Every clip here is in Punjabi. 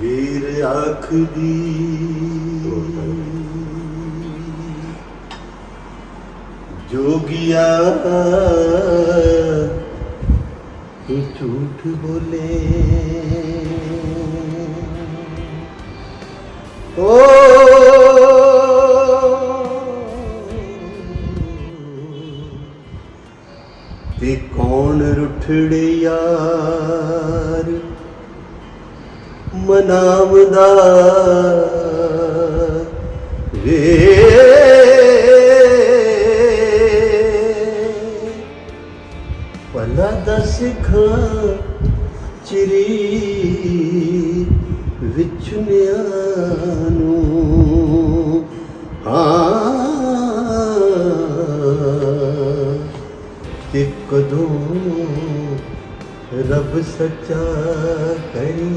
ਫੇਰ ਆਖਦੀ ਜੋਗਿਆ ਤੂੰ ਝੂਠ ਬੋਲੇ। ਓ ਤੇ ਕੌਣ ਰੁੱਠੜੇ ਯਾਰ? ਮਨਾਵਦਾ। ਵੇ ਪਲਾ ਦਸ ਖਾਂ ਚਿਰੀ ਵਿਚਨਿਆਂ ਨੂੰ ਹਾਂ। ਕਿ ਕਦੋਂ ਰੱਬ ਸੱਚਾ ਕਰੀ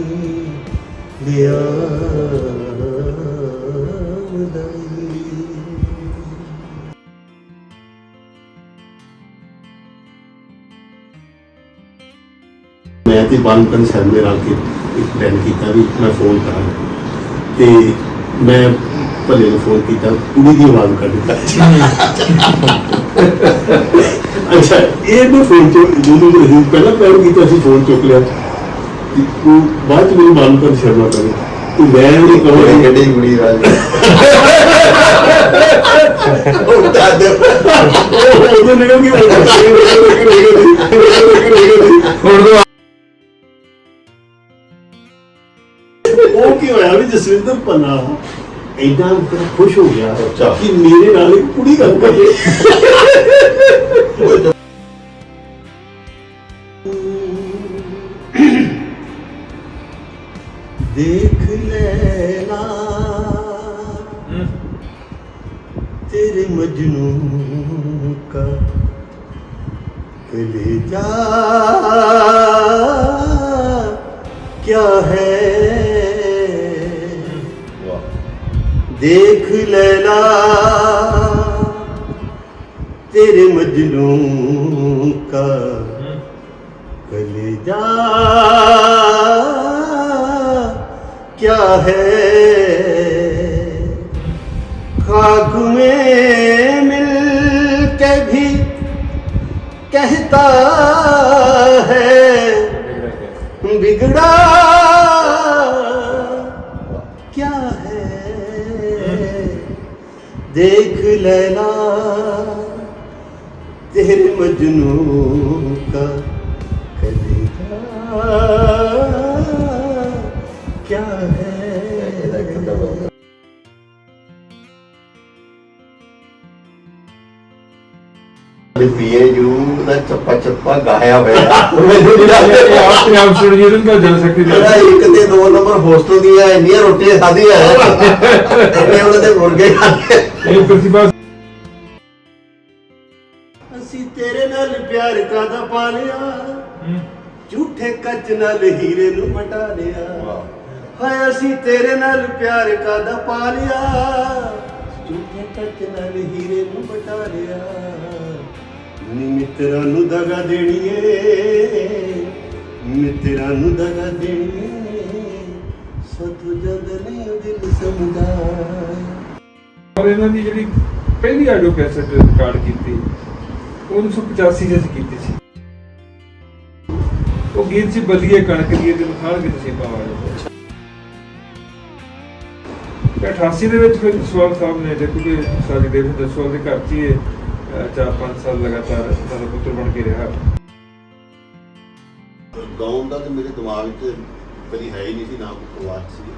ਲਿਆ ਮੈਂ ਤੇ ਬਾਲਕਨ ਸਰ ਦੇ ਨਾਲ ਕੇ ਇੱਕ ਪਲਾਨ ਕੀਤਾ ਵੀ ਮੈਂ ਫੋਨ ਕਰਾਂ। ਤੇ ਮੈਂ ਭਲੇ ਨੂੰ ਫੋਨ ਕੀਤਾ, ਕੁੜੀ ਦੀ ਆਵਾਜ਼ ਕੱਢ ਦਿੱਤਾ। ਅੱਛਾ, ਇਹ ਮੈਂ ਫੋਨ ਚੁੱਕ ਜਦੋਂ ਅਸੀਂ ਪਹਿਲਾਂ ਪਲਾਨ ਕੀਤਾ ਸੀ ਫੋਨ ਚੁੱਕ ਲਿਆ। ਤੇ ਉਹ ਬਾਅਦ ਚ ਮੈਨੂੰ ਬਾਲਕਨ ਸ਼ਰਮਾ ਕਰੇ ਤੇ ਮੈਂ ਨਹੀਂ ਕਹਾਂ ਗੱਡੀ ਕੁੜੀ ਰਾਜ। ਉਹ ਤਾਂ ਉਹ ਨਿਕਲ ਗਈ ਹੁਣ ਤੋਂ ਉਹ ਕੀ ਹੋਇਆ ਵੀ ਜਸਵਿੰਦਰ ਪੰਨਾ ਇੰਨਾ ਖੁਸ਼ ਹੋ ਗਿਆ। ਕਿ ਮੇਰੇ ਨਾਲ ਇੱਕ ਕੁੜੀ ਗੱਲ ਕਰ ਦੇਖ ਲੈਣਾ तेरे मजनू का कलेजा क्या है देख लेना तेरे मजनू का कलेजा क्या है? खाक में मिल के भी कहता है, बिगड़ा क्या है? देख लेना तेरे मजनू का कलेजा। क्या है ਪੀਏਯੂ ਦਾ ਚੱਪਾ ਚੱਪਾ ਗਾਇਆ ਹੋਇਆ ਮੈਨੂੰ ਇਹ ਜਿਹੜਾ ਆਪ ਪੰਜਾਬ ਸੁਣ ਜੀ ਉਹਨਾਂ ਦਾ ਜਨ ਸ਼ਕਤੀ ਦੇ ਜਿਹੜਾ ਇੱਕ ਤੇ ਦੋ ਨੰਬਰ ਹੋਸਟਲ ਦੀਆਂ ਇੰਨੀਆਂ ਰੋਟੀਆਂ ਖਾਧੀਆਂ ਇੰਨੇ ਉਹਨਾਂ ਦੇ ਮੁਰਗੇ ਖਾਧੇ ਇਹ ਪ੍ਰਤਿਭਾ ਅਸੀਂ ਤੇਰੇ ਨਾਲ ਪਿਆਰ ਕਾਦਾ ਪਾ ਲਿਆ ਝੂਠੇ ਕੱਚ ਨਾਲ ਹੀਰੇ ਨੂੰ ਪਟਾ ਲਿਆ ਹਾਏ ਅਸੀਂ ਤੇਰੇ ਨਾਲ ਪਿਆਰ ਕਾਦਾ ਪਾ ਲਿਆ? ਝੂਠੇ ਕੱਚ ਨਾਲ ਹੀਰੇ ਨੂੰ ਪਟਾ ਲਿਆ। ਨੀ ਮਿੱਤਰਾਂ ਨੂੰ ਦਗਾ ਦੇਣੀ ਏ ਮਿੱਤਰਾਂ ਨੂੰ ਦਗਾ ਦੇਣੀ ਏ ਸਤੂ ਜਦ ਨਹੀਂ ਦਿਲ ਸਮਝਾਇਆ ਔਰ ਇਹਨਾਂ ਦੀ ਜਿਹੜੀ ਪਹਿਲੀ ਆਡੀਓ ਕੈਸਟ ਰਿਕਾਰਡ ਕੀਤੀ ਉਹ 1985 ਦੇ ਵਿੱਚ ਕੀਤੀ ਸੀ। ਉਹ ਗੀਤ ਸੀ, ਬਲੀਏ ਕਣਕ ਦੀ ਤੇ ਖਾਣ ਕੇ ਤੁਸੀਂ ਪਾਵਾਂਗੇ 88 ਦੇ ਵਿੱਚ ਫਿਰ ਜਸਵਾਲ ਸਾਹਿਬ ਨੇ ਦੇਖੋ ਕਿ ਸਾਡੀ ਦੇਵ ਜਸਵਾਲ ਦੇ ਘਰ 'ਚ ਹੀ ਇਹ, ਅਹ, ਚਾਰ ਪੰਜ ਸਾਲ ਲਗਾਤਾਰ ਸਾਡਾ ਪੁੱਤਰ ਬਣ ਕੇ ਰਿਹਾ। ਗਾਉਣ ਦਾ ਤੇ ਮੇਰੇ ਦਿਮਾਗ 'ਚ ਕਦੀ ਹੈ ਹੀ ਨਹੀਂ ਸੀ ਨਾ ਕੋਈ ਸੀ।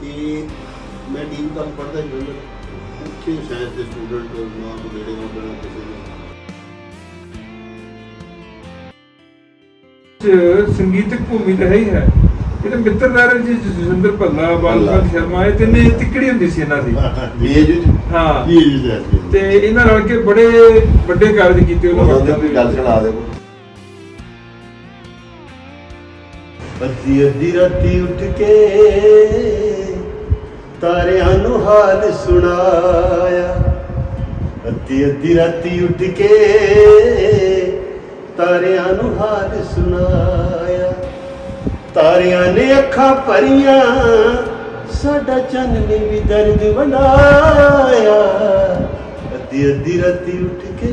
ਤੇ ਮੈਂ ਤੱਕ ਪੜ੍ਹਦਾ ਹੀ ਰਹਿੰਦਾ ਉੱਥੇ ਸਾਇੰਸ ਦੇ ਸਟੂਡੈਂਟ ਨਾ ਨੇੜੇ ਹੁੰਦੇ ਨਾ ਕਿਸੇ ਨੂੰ ਸੰਗੀਤਕ ਭੂਮੀ ਤਾਂ ਹੈ ਹੀ ਹੈ। ਇਹਦੇ ਮਿੱਤਰਦਾਰ ਜੀ ਜਸਵਿੰਦਰ ਭੱਲਾ ਬਾਲਕਨ ਭੱਲਾ। ਸ਼ਰਮਾ ਇਹ ਤਿੰਨੇ ਤਿੱਕੜੀ ਹੁੰਦੀ ਸੀ ਇਹਨਾਂ ਦੀ। ਪੀਏਯੂ ਹਾਂ ਜੀ। ਜੀ ਤੇ ਇਹਨਾਂ ਰਲ ਕੇ ਬੜੇ ਵੱਡੇ ਕਾਰਜ ਕੀਤੇ ਉਹਨਾਂ ਦੇ ਗੱਲ। ਸੁਣਾ ਦੇ। ਅੱਧੀ ਅੱਧੀ ਰਾਤੀ ਉੱਠ ਕੇ ਤਾਰਿਆਂ ਨੂੰ ਹਾਲ ਸੁਣਾਇਆ। ਅੱਧੀ ਅੱਧੀ ਰਾਤੀ ਉੱਠ ਕੇ ਤਾਰਿਆਂ ਨੂੰ ਹਾਲ ਸੁਣਾਇਆ। ਤਾਰਿਆਂ ਨੇ ਅੱਖਾਂ ਭਰੀਆਂ ਸਾਡਾ ਚੰਨ ਨੇ ਵੀ ਦਰਦ ਵੰਡਾਇਆ ਅੱਧੀ ਅੱਧੀ ਰਾਤੀ ਉੱਠ ਕੇ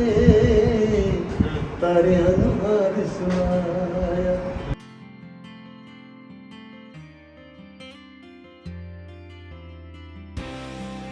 ਤਾਰਿਆਂ ਨੂੰ ਹਾਰ ਸੁਣਾ